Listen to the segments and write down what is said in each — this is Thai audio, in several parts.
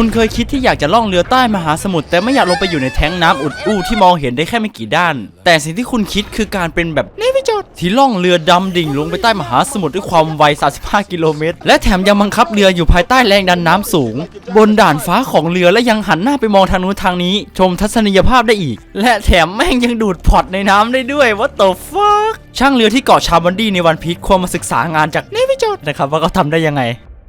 คุณเคยคิดที่อยากจะล่องเรือใต้มหาสมุทรแต่ไม่อยากลงไปอยู่ในแท้งน้ำอุดอู้ที่มองเห็นได้แค่ไม่กี่ด้าน แต่สิ่งที่คุณคิดคือการเป็นแบบเนวิจดที่ล่องเรือดำดิ่งลงไปใต้มหาสมุทรด้วยความไว 35 กิโลเมตร และแถมยังบังคับเรืออยู่ภายใต้แรงดันน้ำสูง บนด่านฟ้าของเรือและยังหันหน้าไปมองทางนู้นทางนี้ ชมทัศนียภาพได้อีก และแถมแม่งยังดูดพอร์ตในน้ำได้ด้วย what the fuck ช่างเรือที่เกาะชาบันดี้ในวันพีชควรมาศึกษางานจากเนวิจดนะครับว่าเขาทำได้ยังไง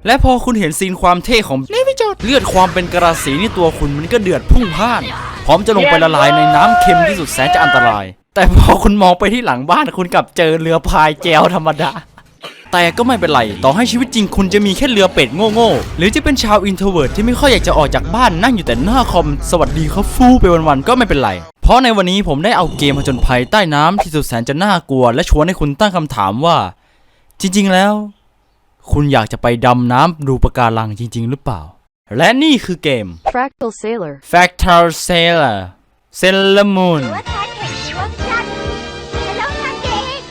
และพอคุณเห็นซีนความเท่ของเนวิจดเลือดความเป็นกระสีในตัวคุณมันก็เดือดพุ่งพ่าน พร้อมจะลงไปละลายในน้ำเค็มที่สุดแสนจะอันตราย แต่พอคุณมองไปที่หลังบ้านคุณกลับเจอเรือพายแจวธรรมดา แต่ก็ไม่เป็นไร ต่อให้ชีวิตจริงคุณจะมีแค่เรือเป็ดโง่ๆ หรือจะเป็นชาวอินโทรเวิร์ดที่ไม่ค่อยอยากจะออกจากบ้านนั่งอยู่แต่หน้าคอมสวัสดีครับฟูไปวันๆก็ไม่เป็นไร เพราะในวันนี้ผมได้เอาเกมผจญภัยใต้น้ำที่สุดแสนจะน่ากลัว และชวนให้คุณตั้งคำถามว่า จริง ๆ แล้ว คุณอยากจะไปดำน้ำดูปะการังจริง ๆ หรือเปล่า และนี่คือเกม Fractal Sailor. Factor Sailor Sailor Moon ว่าแทนเห็นรวมจัดจะเล่าทางเด็ก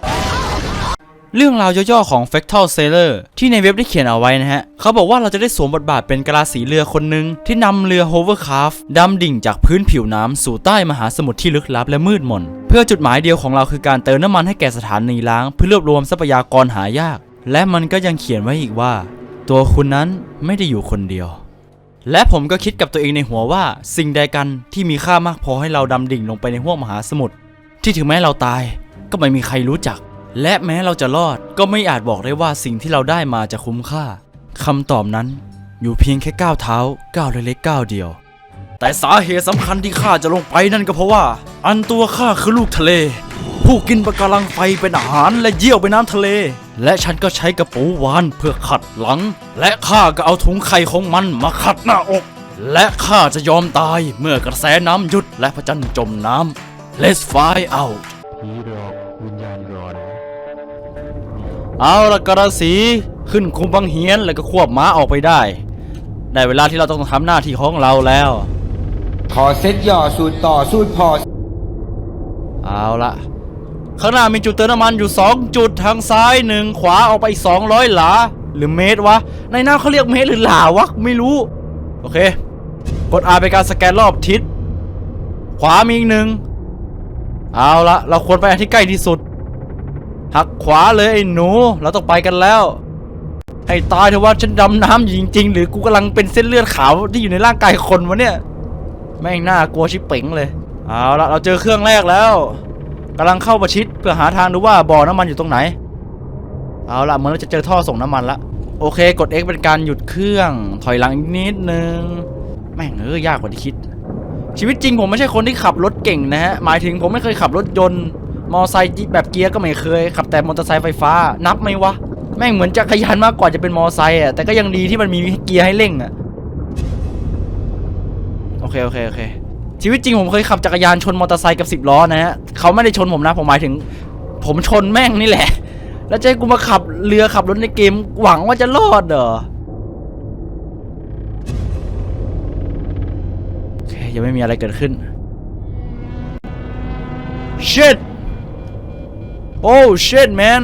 เรื่องราวย่อๆของ Factal Sailor ที่ในเว็บได้เขียนเอาไว้นะฮะ เขาบอกว่าเราจะได้สวมบทบาทเป็นกะลาสีเรือคนหนึ่งที่นำเรือ Hovercraft ดำดิ่งจากพื้นผิวน้ำสู่ใต้มหาสมุทรที่ลึกลับและมืดมน เพื่อจุดหมายเดียวของเราคือการเติมน้ำมันให้แก่สถานีล้าง เพื่อรวบรวมทรัพยากรหายาก และมันก็ยังเขียนไว้อีกว่า ตัวคุณนั้นไม่ได้อยู่คนเดียว และผมก็คิดกับตัวเองในหัวว่า สิ่งใดกันที่มีค่ามากพอให้เราดำดิ่งลงไปในห้วงมหาสมุทรที่ถึงแม้เราตายก็ไม่มีใครรู้จัก และแม้เราจะรอดก็ไม่อาจบอกได้ว่าสิ่งที่เราได้มาจะคุ้มค่าคำตอบนั้นอยู่เพียงแค่ก้าวเท้าก้าวเล็กๆก้าวเดียว แต่สาเหตุสำคัญที่ข้าจะลงไปนั่นก็เพราะว่า อันตัวข้าคือลูกทะเล ผู้กินปะการังไฟเป็นอาหารและเยี่ยวไปน้ำทะเล และฉันก็ใช้กระปูวานเพื่อขัดหลัง และข้าก็เอาถุงไข่ของมันมาขัดหน้าอก และข้าจะยอมตายเมื่อกระแสน้ำหยุดและพระจันทร์จมน้ำ Let's fly out ผีหลอกวิญญาณร้อน เอาละกระสีขึ้นคุมบังเฮียนแล้วก็ควบม้าออกไปได้ ได้เวลาที่เราต้องทำหน้าที่ของเราแล้ว ขอเซ็ตหย่อสูตรต่อสูตรพอ เอาละ ข้างหน้ามีจุดเติมน้ำมันอยู่ 2 จุดทางซ้ายหนึ่งขวาออกไปอีก200 หลา หรือเมตรวะ ในน้ำเขาเรียกเมตรหรือหลาวะ ไม่รู้ โอเค กด R เป็นการสแกนรอบทิศ ขวามีอีกหนึ่งเอาละเราควรไปอันที่ใกล้ที่สุด หักขวาเลยไอ้หนู เราต้องไปกันแล้ว ให้ตายเถอะว่าฉันดำน้ำอยู่จริง ๆ หรือกูกำลังเป็นเส้นเลือดขาวที่อยู่ในร่างกายคนวะเนี่ย แม่งน่ากลัวชิบเป๋งเลย เอาละเราเจอเครื่องแรกแล้ว กำลังเข้าประชิดเพื่อหาทางดูว่าบ่อน้ำมันอยู่ตรงไหน เอาละเหมือนเราจะเจอท่อส่งน้ำมันละโอเค กด X เป็นการหยุดเครื่องถอยหลังอีกนิดนึง แม่งเออยากกว่าที่คิด ชีวิตจริงผมไม่ใช่คนที่ขับรถเก่งนะฮะ หมายถึงผมไม่เคยขับรถยนต์ มอไซค์แบบเกียร์ก็ไม่เคย ขับแต่มอเตอร์ไซค์ไฟฟ้า นับไหมวะ แม่งเหมือนจักรยานมากกว่าจะเป็นมอไซค์อะ แต่ก็ยังดีที่มันมีเกียร์ให้เร่งอะ โอเค โอเค โอเค ชีวิตจริงผมเคยขับจักรยานชนมอเตอร์ไซค์กับสิบล้อนะฮะ เขาไม่ได้ชนผมนะ ผมหมายถึง ผมชนแม่งนี่แหละ แล้วจะให้กูมาขับเรือขับรถในเกมหวังว่าจะรอดเหรอโอเคยังไม่มีอะไรเกิดขึ้น shit โอ้ shit man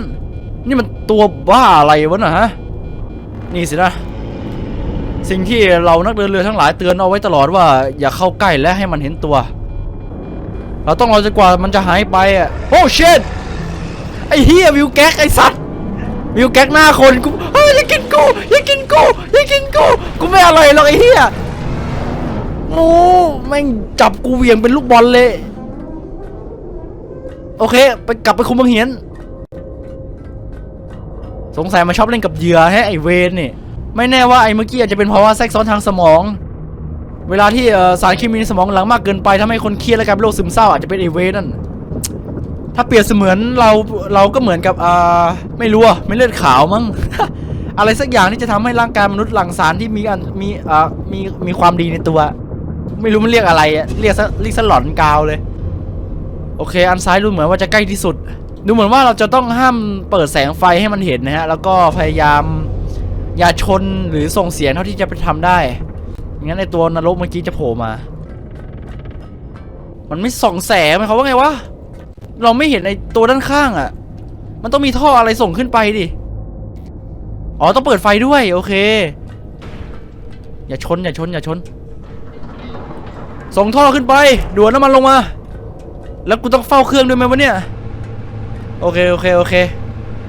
นี่มันตัวบ้าอะไรวะน่ะฮะ นี่สินะ สิ่งที่เรานักเดินเรือทั้งหลายเตือนเอาไว้ตลอดว่าอย่าเข้าใกล้และให้มันเห็นตัว เราต้องรอจนกว่ามันจะหายไปอะโอ้ shit ไอ้เฮียวิวแก๊กไอ้สัตว์วิวแก๊กหน้าคนกูเฮ้ยอย่ากินกูอย่ากินกูอย่ากินกูกูไม่อร่อยหรอกไอ้เฮียโอ้แม่งจับกูเหวี่ยงเป็นลูกบอลเลย โอเค ไปกลับไปคุมบังเหียน สงสัยมาชอบเล่นกับเหยื่อแฮะไอเวนนี่ ไม่แน่ว่าไอเมื่อกี้อาจจะเป็นเพราะว่าแทรกซ้อนทางสมอง เวลาที่สารเคมีในสมองหลังมากเกินไปทำให้คนเครียดและกลายเป็นโรคซึมเศร้าอาจจะเป็นไอเวนนั่นถ้าเปรียบเสมือนเราเราก็เหมือนกับอ่าไม่รู้อะไม่เลือดขาวมั้งอะไรสักอย่างที่จะทำให้ร่างกายมนุษย์หลั่งสารที่มีอันมีอ่ามีมีความดีในตัว ไม่รู้มันเรียกอะไรอะเรียกซะเรียกซะหลอนกาวเลย โอเค อันซ้ายดูเหมือนว่าจะใกล้ที่สุด ดูเหมือนว่าเราจะต้องห้ามเปิดแสงไฟให้มันเห็นนะฮะแล้วก็พยายามอย่าชนหรือส่งเสียงเท่าที่จะไปทำได้ งั้นในตัวนรกเมื่อกี้จะโผล่มา มันไม่ส่องแสงหมายควาว่าไงวะ เราไม่เห็นในตัวด้านข้างอะ่ะ มันต้องมีท่ออะไรส่งขึ้นไปดิ อ๋อต้องเปิดไฟด้วย โอเค อย่าชนอย่าชนอย่าชน ส่งท่อขึ้นไปด่วนน้ำมันลงมา แล้วกูต้องเฝ้าเครื่องด้วยไหมวะเนี่ย โอเคโอเคโอเค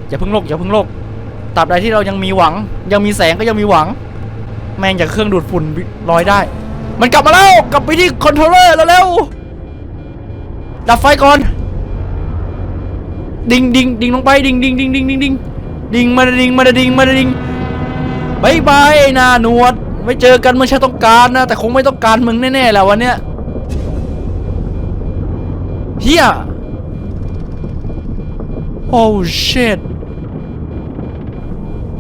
อย่าเพิ่งโลกอย่าเพิ่งโลกตราบใดที่เรายังมีหวัง ยังมีแสงก็ยังมีหวัง แม่งจากเครื่องดูดฝุ่นลอยได้ มันกลับมาแล้วกลับไปที่คอนโทรลเลอร์แล้วเร็วดับไฟก่อน ดิงดิงดิงลงไปดิงดิงดิงดิงดิงดิงดิงมาดิงมาดิงมาดิงบายบายไอ้หนาหนวดไม่เจอกันเมื่อฉันต้องการนะ แต่คงไม่ต้องการมึงแน่ๆแหละวันเนี้ยเฮียโอ้ชิต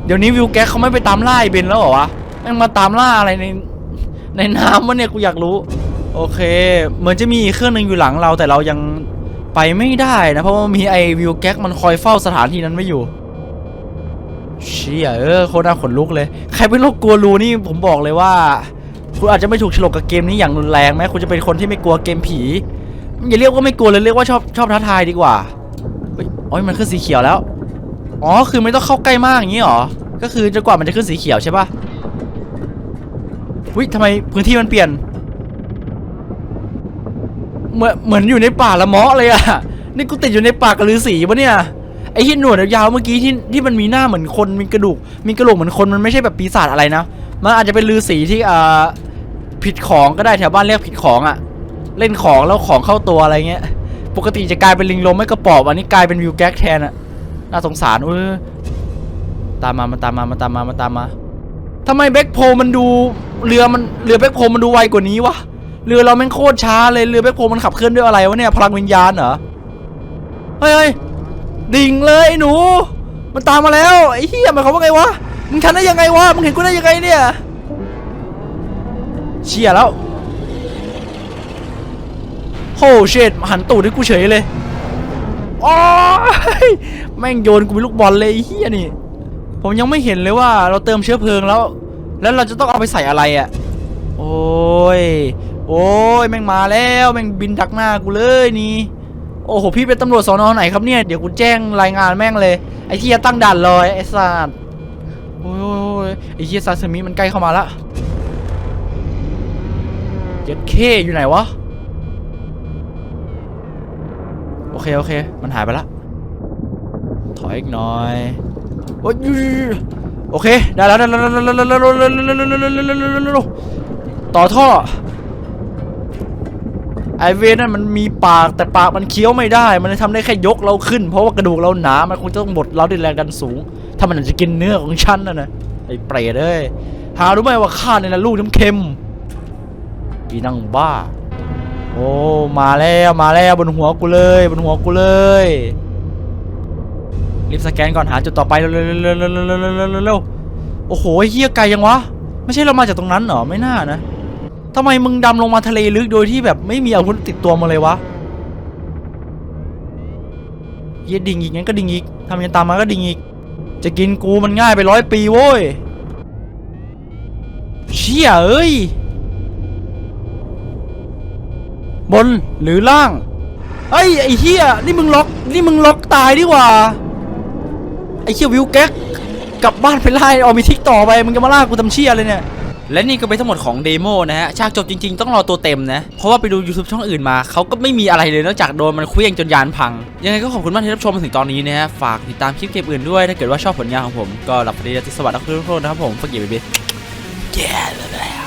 เดี๋ยวนี้วิวแก๊กเขาไม่ไปตามไล่เบนแล้วเหรอวะ แม่งมาตามล่าอะไรในในน้ำวะเนี่ยกูอยากรู้ โอเค เหมือนจะมีเครื่องหนึ่งอยู่หลังเราแต่เรายังไปไม่ได้นะ เพราะว่ามีไอวิวแก๊กมันคอยเฝ้าสถานที่นั้นไม่อยู่เชี่ยเออโคตรน่าขนลุกเลย ใครเป็นโรคกลัวรูนี่ผมบอกเลยว่า คุณอาจจะไม่ถูกฉลกกับเกมนี้อย่างรุนแรงแม้คุณจะเป็นคนที่ไม่กลัวเกมผีอย่าเรียกว่าไม่กลัวเลยเรียกว่าชอบชอบท้าทายดีกว่าเฮ้ยโอ้ยมันขึ้นสีเขียวแล้ว อ๋อคือไม่ต้องเข้าใกล้มากอย่างนี้หรอ ก็คือจนกว่ามันจะขึ้นสีเขียวใช่ปะ อุ้ยทำไมพื้นที่มันเปลี่ยน เหมือนเหมือนอยู่ในป่าละเมาะเลยอะนี่กูติดอยู่ในป่ากระลือสีปะเนี่ยไอ้ที่หนวดยาวเมื่อกี้ที่ที่มันมีหน้าเหมือนคนมีกระดูก มีกระโหลกเหมือนคนมันไม่ใช่แบบปีศาจอะไรนะมันอาจจะเป็นลือสีที่อ่าผิดของก็ได้แถวบ้านเรียกผิดของอะเล่นของแล้วของเข้าตัวอะไรเงี้ย ปกติจะกลายเป็นลิงลมไม่กระปอบอันนี้กลายเป็นวิวแก๊กแทนอะน่าสงสารเออตามมามันตามมามันตามมามันตามมา ทำไมแบ็คโพมันดูเรือมันเรือแบ็คโพมันดูไวกว่านี้วะเรือเราแม่งโคตรช้าเลยเรือแบ็คโพมันขับเคลื่อนด้วยอะไรวะเนี่ยพลังวิญญาณเหรอเฮ้ยดิ่งเลยหนู มันตามมาแล้วไอ้เหี้ยหมายความว่าไงวะมึงทันได้ยังไงวะมึงเห็นกูได้ยังไงเนี่ยเชี่ยแล้วโหเชดหันตูดให้กูเฉยเลยอ้ยแม่งโยนกูเป็นลูกบอลเลยไอ้เหี้ยนี่ ผมยังไม่เห็นเลยว่าเราเติมเชื้อเพลิงแล้ว แล้วเราจะต้องเอาไปใส่อะไรอะโอ้ย โอ้ยแม่งมาแล้วแม่งบินดักหน้ากูเลยนี่โอ้โหพี่เป็นตำรวจสอนอไหนครับเนี่ยเดี๋ยวกูแจ้งรายงานแม่งเลย ไอ้ที่จะตั้งด่านลอยไอ้สัตว์โอ้ยไอ้เฮียซาซิมิมันใกล้เข้ามาละเจ็ดเคอยู่ไหนวะโอเคโอเค มันหายไปละถอยอีกหน่อย โอ้ยโอเคได้แล้วได้แล้วแล้วแล้วแล้วแล้วแล้วแล้วแล้วแล้วต่อท่อไอเวนนั่นมันมีปากแต่ปากมันเคี้ยวไม่ได้ มันทำได้แค่ยกเราขึ้น เพราะว่ากระดูกเราหนา มันคงจะต้องบดเราด้วยแรงดันสูง ถ้ามันจะกินเนื้อของฉันนะนะไอเปรตเอ้ยหารู้ไหมว่าข้าในี่ยนะลูกน้ำเค็มกีนั่งบ้า โอ้มาแล้วมาแล้วบนหัวกูเลย บนหัวกูเลยีบสแกนก่อนหาจุดต่อไปเร็วเร็วโอ้โหเฮียไกลยังวะ ไม่ใช่เรามาจากตรงนั้นเหรอ ไม่น่านะทำไมมึงดำลงมาทะเลลึกโดยที่แบบไม่มีอาวุธติดตัวมาเลยวะเฮียดิ่งอีกงั้นก็ดิ่งอีกทำยังตามมาก็ดิ่งอีก จะกินกูมันง่ายไปร้อยปีโว้ยเชี่ยเอ้ย บนหรือล่าง เอ้ยไอ้เฮียนี่มึงล็อกนี่มึงล็อกตายดีกว่า ไอ้เชี่ยวิวแก๊กกลับบ้านไปไล่ออมิทิกต่อไปมึงจะมาล่ากูทำเชี่ยอะไรเนี่ยและนี่ก็เป็นทั้งหมดของเดโมนะฮะ ฉากจบจริงๆ ต้องรอตัวเต็มนะ เพราะว่าไปดู YouTube ช่องอื่นมา เขาก็ไม่มีอะไรเลยนอกจากโดนมันเคลี้ยงจนยานพัง ยังไงก็ขอบคุณมากที่รับชมมาถึงตอนนี้นะฮะ ฝากติดตามคลิปเกมอื่นด้วย ถ้าเกิดว่าชอบผลงานของผม ก็หลับฝันดีราตรีสวัสดิ์ทุกคนนะครับผมฝากเกียรติเบบี Yeah